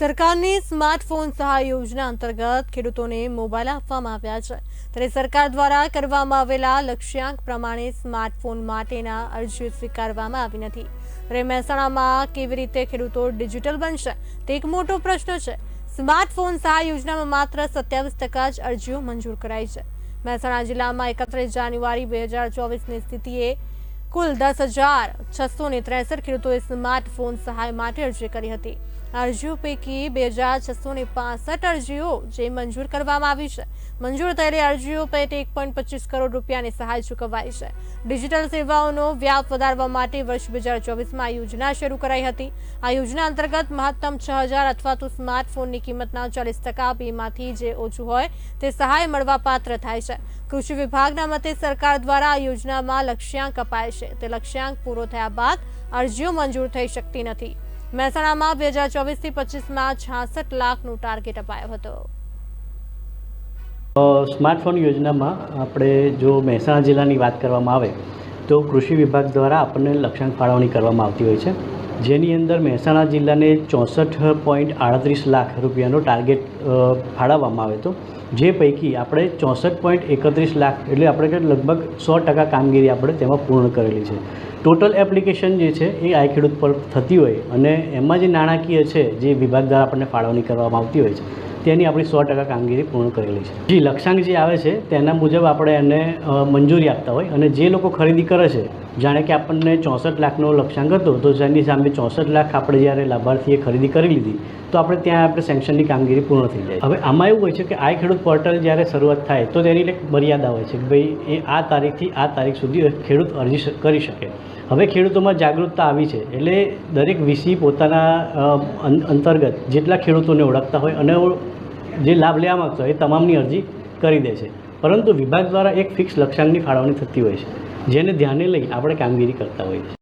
સરકારની સ્માર્ટફોન સહાય યોજના અંતર્ગત ખેડૂતોને મોબાઈલ આપવામાં આવ્યા છે. ત્યારે સરકાર દ્વારા કરવામાં આવેલા લક્ષ્યાંક પ્રમાણે સ્માર્ટફોન માટેના અરજીઓ સ્વીકારવામાં આવી નથી. ત્યારે મહેસાણામાં કેવી રીતે ખેડૂતો ડિજિટલ બનશે, તે એક મોટો પ્રશ્ન છે. સ્માર્ટફોન સહાય યોજનામાં માત્ર સત્યાવીસ ટકા જ અરજીઓ મંજૂર કરાઈ છે. મહેસાણા જિલ્લામાં એકત્રીસ જાન્યુઆરી બે હજાર ચોવીસની સ્થિતિએ કુલ દસ હજાર છસો ને ત્રેસઠ ખેડૂતોએ સ્માર્ટફોન સહાય માટે અરજી કરી હતી. અરજીઓ પૈકી બે હજાર છસો ને પાસઠ અરજીઓ જે મંજૂર કરવામાં આવી છે. મંજૂર થયેલી અરજીઓ પૈકી એક પોઈન્ટ પચીસ કરોડ રૂપિયાની સહાય ચૂકવાઈ છે. ડિજિટલ સેવાઓનો વ્યાપ વધારવા માટે વર્ષ બે હજાર ચોવીસમાં યોજના શરૂ કરાઈ હતી. આ યોજના અંતર્ગત મહત્તમ છ હજાર અથવા તો સ્માર્ટફોનની કિંમતના ચાલીસ ટકા બેમાંથી જે ઓછું હોય તે સહાય મળવા પાત્ર થાય છે. કૃષિ વિભાગના મતે સરકાર દ્વારા આ યોજનામાં લક્ષ્યાંક અપાય છે. તે લક્ષ્યાંક પૂરો થયા બાદ અરજીઓ મંજૂર થઈ શકતી નથી. મહેસાણામાં બે હજાર ચોવીસથી પચીસમાં છાસઠ લાખનું ટાર્ગેટ અપાયો હતો. સ્માર્ટફોન યોજનામાં આપણે જો મહેસાણા જિલ્લાની વાત કરવામાં આવે તો કૃષિ વિભાગ દ્વારા આપણને લક્ષ્યાંક ફાળવણી કરવામાં આવતી હોય છે. જેની અંદર મહેસાણા જિલ્લાને ચોસઠ પોઈન્ટ આડત્રીસ લાખ રૂપિયાનો ટાર્ગેટ ફાળવવામાં આવે તો જે પૈકી આપણે ચોસઠ પોઈન્ટ એકત્રીસ લાખ એટલે આપણે લગભગ સો ટકા કામગીરી આપણે તેમાં પૂર્ણ કરેલી છે. ટોટલ એપ્લિકેશન જે છે એ આઈ ખેડૂત પર થતી હોય અને એમાં જે નાણાકીય છે જે વિભાગ દ્વારા આપણને ફાળવણી કરવામાં આવતી હોય છે, તેની આપણી સો ટકા કામગીરી પૂર્ણ કરેલી છે. જે લક્ષ્યાંક જે આવે છે તેના મુજબ આપણે એને મંજૂરી આપતા હોય અને જે લોકો ખરીદી કરે છે જાણે કે આપણને ચોસઠ લાખનો લક્ષ્યાંક હતો, તો જેની સામે ચોસઠ લાખ આપણે જ્યારે લાભાર્થીએ ખરીદી કરી લીધી, તો આપણે ત્યાં આપણે સેન્કશનની કામગીરી પૂર્ણ થઈ જાય. હવે આમાં એવું હોય છે કે આ ખેડૂત પોર્ટલ જ્યારે શરૂઆત થાય, તો તેની એક મર્યાદા હોય છે કે ભાઈ, એ આ તારીખથી આ તારીખ સુધી ખેડૂત અરજી કરી શકે. હવે ખેડૂતોમાં જાગૃતતા આવી છે, એટલે દરેક વીસી પોતાના અંતર્ગત જેટલા ખેડૂતોને ઓળખતા હોય અને જે લાભ લેવા માગતા હોય એ તમામની અરજી કરી દે છે. પરંતુ વિભાગ દ્વારા એક ફિક્સ લક્ષ્યાંકની ફાળવણી થતી હોય છે. જેને ધ્યાને લઈ આપણે કામગીરી કરતા હોઈએ છીએ.